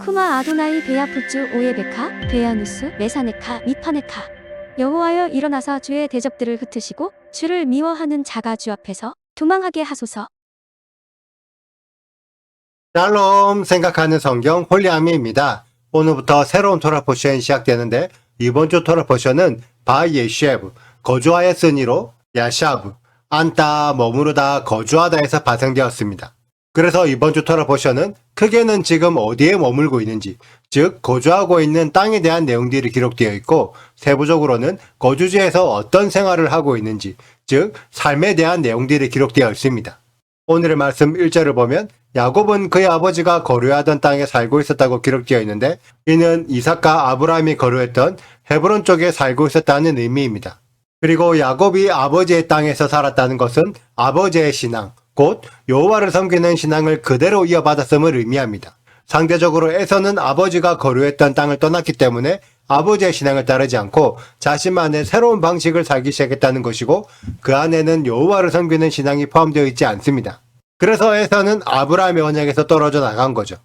쿠마 아도나이 베야푸츠 오예베카 베야누스 메사네카 미파네카 여호와여 일어나사 주의 대적들을 흩으시고 주를 미워하는 자가 주 앞에서 도망하게 하소서 샬롬 생각하는 성경 홀리아미입니다. 오늘부터 새로운 토라 포션이 시작되는데 이번 주 토라 포션은 바예쉐브 거주하였으니로 야샤브 안따 머무르다 거주하다에서 발생되었습니다. 그래서 이번 주 토라 포션은 크게는 지금 어디에 머물고 있는지 즉 거주하고 있는 땅에 대한 내용들이 기록되어 있고 세부적으로는 거주지에서 어떤 생활을 하고 있는지 즉 삶에 대한 내용들이 기록되어 있습니다. 오늘의 말씀 1절을 보면 야곱은 그의 아버지가 거류하던 땅에 살고 있었다고 기록되어 있는데 이는 이삭과 아브라함이 거류했던 헤브론 쪽에 살고 있었다는 의미입니다. 그리고 야곱이 아버지의 땅에서 살았다는 것은 아버지의 신앙, 곧 여호와를 섬기는 신앙을 그대로 이어받았음을 의미합니다. 상대적으로 에서는 아버지가 거류했던 땅을 떠났기 때문에 아버지의 신앙을 따르지 않고 자신만의 새로운 방식을 살기 시작했다는 것이고 그 안에는 여호와를 섬기는 신앙이 포함되어 있지 않습니다. 그래서 에서는 아브라함의 언약에서 떨어져 나간 거죠.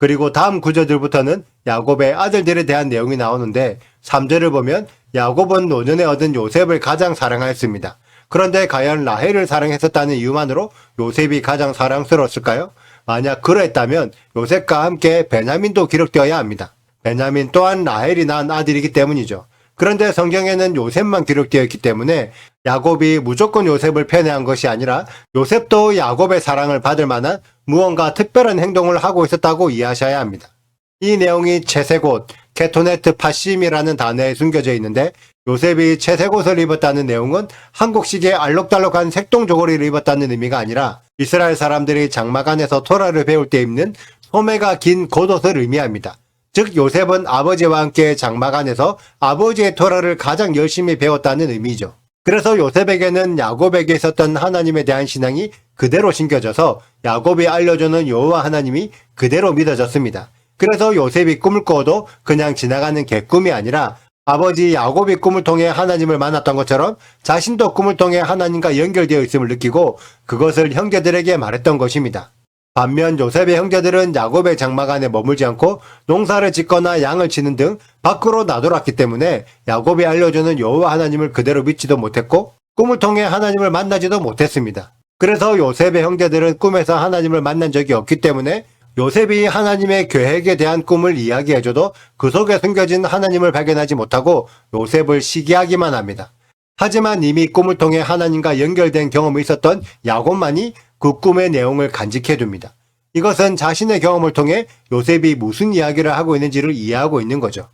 그리고 다음 구절들부터는 야곱의 아들들에 대한 내용이 나오는데 3절을 보면 야곱은 노년에 얻은 요셉을 가장 사랑하였습니다. 그런데 과연 라헬을 사랑했었다는 이유만으로 요셉이 가장 사랑스러웠을까요? 만약 그랬다면 요셉과 함께 베냐민도 기록되어야 합니다. 베냐민 또한 라헬이 낳은 아들이기 때문이죠. 그런데 성경에는 요셉만 기록되어 있기 때문에 야곱이 무조건 요셉을 편애한 것이 아니라 요셉도 야곱의 사랑을 받을 만한 무언가 특별한 행동을 하고 있었다고 이해하셔야 합니다. 이 내용이 채색옷, 케토네트 파심이라는 단어에 숨겨져 있는데 요셉이 채색 옷을 입었다는 내용은 한국식의 알록달록한 색동 저고리를 입었다는 의미가 아니라 이스라엘 사람들이 장막안에서 토라를 배울 때 입는 소매가 긴 겉옷을 의미합니다. 즉 요셉은 아버지와 함께 장막안에서 아버지의 토라를 가장 열심히 배웠다는 의미죠. 그래서 요셉에게는 야곱에게 있었던 하나님에 대한 신앙이 그대로 심겨져서 야곱이 알려주는 여호와 하나님이 그대로 믿어졌습니다. 그래서 요셉이 꿈을 꿔도 그냥 지나가는 개꿈이 아니라 아버지 야곱이 꿈을 통해 하나님을 만났던 것처럼 자신도 꿈을 통해 하나님과 연결되어 있음을 느끼고 그것을 형제들에게 말했던 것입니다. 반면 요셉의 형제들은 야곱의 장막 안에 머물지 않고 농사를 짓거나 양을 치는 등 밖으로 나돌았기 때문에 야곱이 알려주는 여호와 하나님을 그대로 믿지도 못했고 꿈을 통해 하나님을 만나지도 못했습니다. 그래서 요셉의 형제들은 꿈에서 하나님을 만난 적이 없기 때문에 요셉이 하나님의 계획에 대한 꿈을 이야기해줘도 그 속에 숨겨진 하나님을 발견하지 못하고 요셉을 시기하기만 합니다. 하지만 이미 꿈을 통해 하나님과 연결된 경험이 있었던 야곱만이 그 꿈의 내용을 간직해 둡니다. 이것은 자신의 경험을 통해 요셉이 무슨 이야기를 하고 있는지를 이해하고 있는 거죠.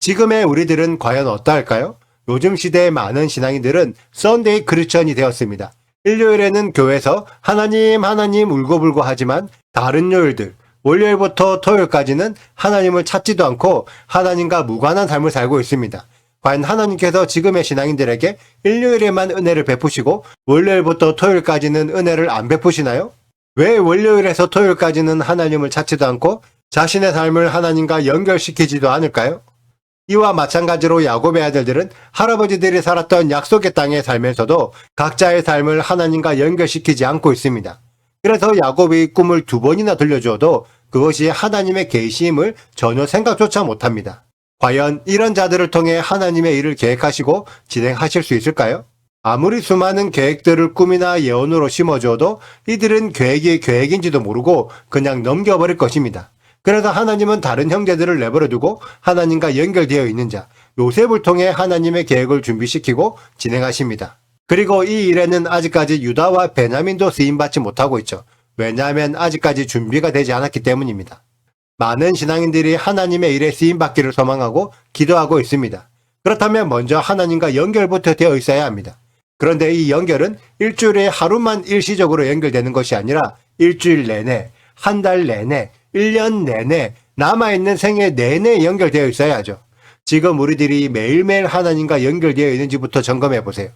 지금의 우리들은 과연 어떠할까요? 요즘 시대의 많은 신앙인들은 썬데이 크리스천이 되었습니다. 일요일에는 교회에서 하나님 하나님 울고불고 하지만 다른 요일들 월요일부터 토요일까지는 하나님을 찾지도 않고 하나님과 무관한 삶을 살고 있습니다. 과연 하나님께서 지금의 신앙인들에게 일요일에만 은혜를 베푸시고 월요일부터 토요일까지는 은혜를 안 베푸시나요? 왜 월요일에서 토요일까지는 하나님을 찾지도 않고 자신의 삶을 하나님과 연결시키지도 않을까요? 이와 마찬가지로 야곱의 아들들은 할아버지들이 살았던 약속의 땅에 살면서도 각자의 삶을 하나님과 연결시키지 않고 있습니다. 그래서 야곱이 꿈을 두 번이나 들려주어도 그것이 하나님의 계시임을 전혀 생각조차 못합니다. 과연 이런 자들을 통해 하나님의 일을 계획하시고 진행하실 수 있을까요? 아무리 수많은 계획들을 꿈이나 예언으로 심어주어도 이들은 계획이 계획인지도 모르고 그냥 넘겨버릴 것입니다. 그래서 하나님은 다른 형제들을 내버려두고 하나님과 연결되어 있는 자, 요셉을 통해 하나님의 계획을 준비시키고 진행하십니다. 그리고 이 일에는 아직까지 유다와 베냐민도 쓰임받지 못하고 있죠. 왜냐하면 아직까지 준비가 되지 않았기 때문입니다. 많은 신앙인들이 하나님의 일에 쓰임받기를 소망하고 기도하고 있습니다. 그렇다면 먼저 하나님과 연결부터 되어 있어야 합니다. 그런데 이 연결은 일주일에 하루만 일시적으로 연결되는 것이 아니라 일주일 내내, 한 달 내내, 1년 내내, 남아있는 생애 내내 연결되어 있어야 하죠. 지금 우리들이 매일매일 하나님과 연결되어 있는지부터 점검해 보세요.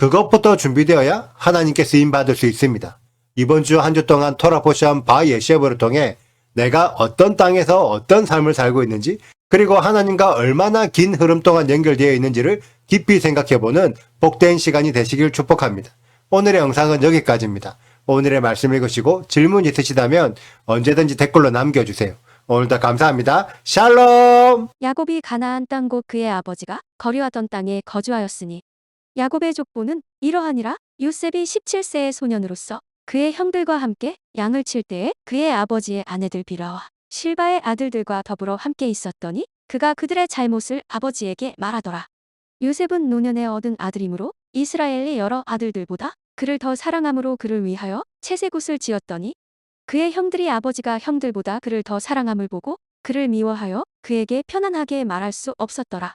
그것부터 준비되어야 하나님께 쓰임받을 수 있습니다. 이번 주 한 주 동안 토라포션 바 예시브를 통해 내가 어떤 땅에서 어떤 삶을 살고 있는지 그리고 하나님과 얼마나 긴 흐름 동안 연결되어 있는지를 깊이 생각해보는 복된 시간이 되시길 축복합니다. 오늘의 영상은 여기까지입니다. 오늘의 말씀 읽으시고 질문 있으시다면 언제든지 댓글로 남겨주세요. 오늘도 감사합니다. 샬롬! 야곱이 가나안 땅 곧 그의 아버지가 거류하던 땅에 거주하였으니 야곱의 족보는 이러하니라 요셉이 17세의 소년으로서 그의 형들과 함께 양을 칠 때에 그의 아버지의 아내들 비라와 실바의 아들들과 더불어 함께 있었더니 그가 그들의 잘못을 아버지에게 말하더라. 요셉은 노년에 얻은 아들이므로 이스라엘의 여러 아들들보다 그를 더 사랑함으로 그를 위하여 채색옷을 지었더니 그의 형들이 아버지가 형들보다 그를 더 사랑함을 보고 그를 미워하여 그에게 편안하게 말할 수 없었더라.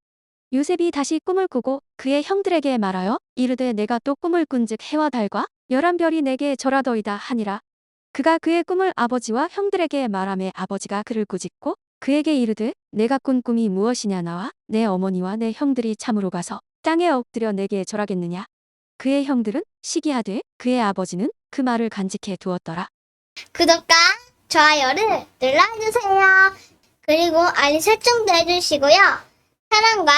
요셉이 다시 꿈을 꾸고 그의 형들에게 말하여 이르되 내가 또 꿈을 꾼즉 해와 달과 열한 별이 내게 절하더이다 하니라. 그가 그의 꿈을 아버지와 형들에게 말하매 아버지가 그를 꾸짖고 그에게 이르되 내가 꾼 꿈이 무엇이냐 나와 내 어머니와 내 형들이 참으로 가서 땅에 엎드려 내게 절하겠느냐. 그의 형들은 시기하되 그의 아버지는 그 말을 간직해 두었더라. 구독과 좋아요를 눌러주세요. 그리고 알림 설정도 해주시고요. 사랑과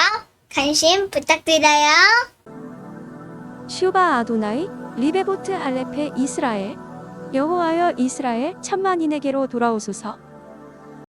관심 부탁드려요. 슈바 아도나이 리베보트 알레페 이스라엘 여호와여 이스라엘 천만인에게로 돌아오소서